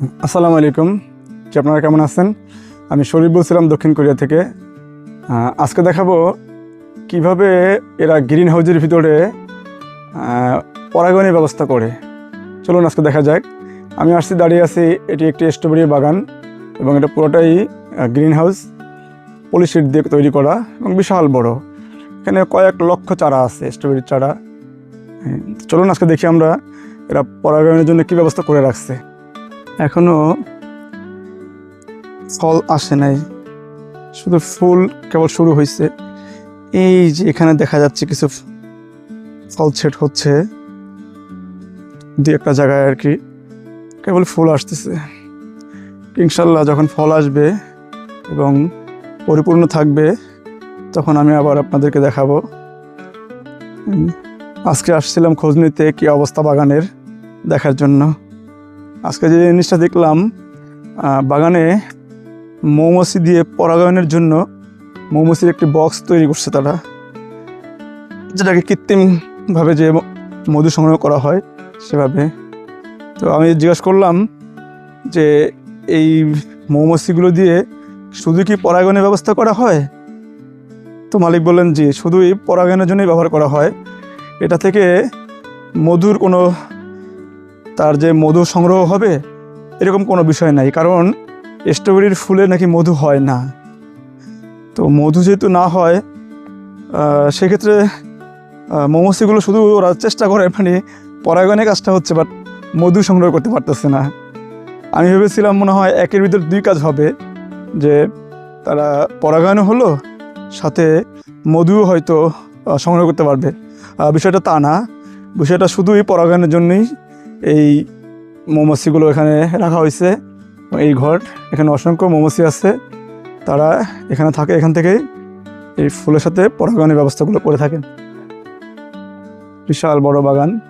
আসসালামু আলাইকুম। কি আপনারা কেমন আছেন? আমি শরীফ বলছিলাম দক্ষিণ কোরিয়া থেকে। আজকে দেখাবো কীভাবে এরা গ্রিন হাউজের ভিতরে আহ, পরাগনের ব্যবস্থা করে। চলুন আজকে দেখা যাক। আমি আসছি দাঁড়িয়ে আছি এটি একটি স্ট্রবেরি বাগান এবং এটা পুরোটাই গ্রিন হাউস পলিশিট দিয়ে তৈরি করা এবং বিশাল বড়। এখানে কয়েক লক্ষ চারা আছে স্ট্রবেরির চারা। হ্যাঁ, চলুন আজকে দেখি আমরা এরা পরাগায়নের জন্য কী ব্যবস্থা করে রাখছে। এখনও ফল আসে নাই। শুধু ফুল কেবল শুরু হয়েছে এই যে এখানে দেখা যাচ্ছে কিছু ফল ছেট হচ্ছে। দু একটা জায়গায় আর কি কেবল ফুল আসতেছে। ইনশাল্লাহ যখন ফল আসবে এবং পরিপূর্ণ থাকবে, তখন আমি আবার আপনাদেরকে দেখাবো। আজকে আসছিলাম খোঁজ নিতে কী অবস্থা বাগানের দেখার জন্য। আজকে যে জিনিসটা দেখলাম বাগানে মৌমাছি দিয়ে পরাগায়নের জন্য মৌমাছির একটি বক্স তৈরি করছে তারা। যেটাকে কৃত্রিমভাবে যে মধু সংগ্রহ করা হয় সেভাবে। তো আমি জিজ্ঞাসা করলাম যে, এই মৌমাছিগুলো দিয়ে শুধু কি পরাগায়নের ব্যবস্থা করা হয়? তো মালিক বললেন, জি, শুধুই পরাগায়নের জন্যই ব্যবহার করা হয়। এটা থেকে মধুর কোনো তার যে মধু সংগ্রহ হবে, এরকম কোনো বিষয় নাই, কারণ স্ট্রবেরির ফুলে নাকি মধু হয় না। তো মধু যেহেতু না হয় সেক্ষেত্রে মৌমাছিগুলো শুধু ওরা চেষ্টা করে মানে পরাগণে কাজটা হচ্ছে বাট মধু সংগ্রহ করতে পারতেছে না। আমি ভেবেছিলাম মনে হয় একের ভিতর দুই কাজ হবে, যে তারা পরাগায়নও হলো, সাথে মধুও হয়তো সংগ্রহ করতে পারবে। বিষয়টা তা না। বিষয়টা শুধুই পরাগায়নের জন্যই এই মৌমাছিগুলো এখানে রাখা হয়েছে। এই ঘর, এখানে অসংখ্য মৌমাছি আছে। তারা এখানে থাকে, এখান থেকেই এই ফুলের সাথে পরাগায়নের ব্যবস্থাগুলো করে থাকেন। বিশাল বড় বাগান।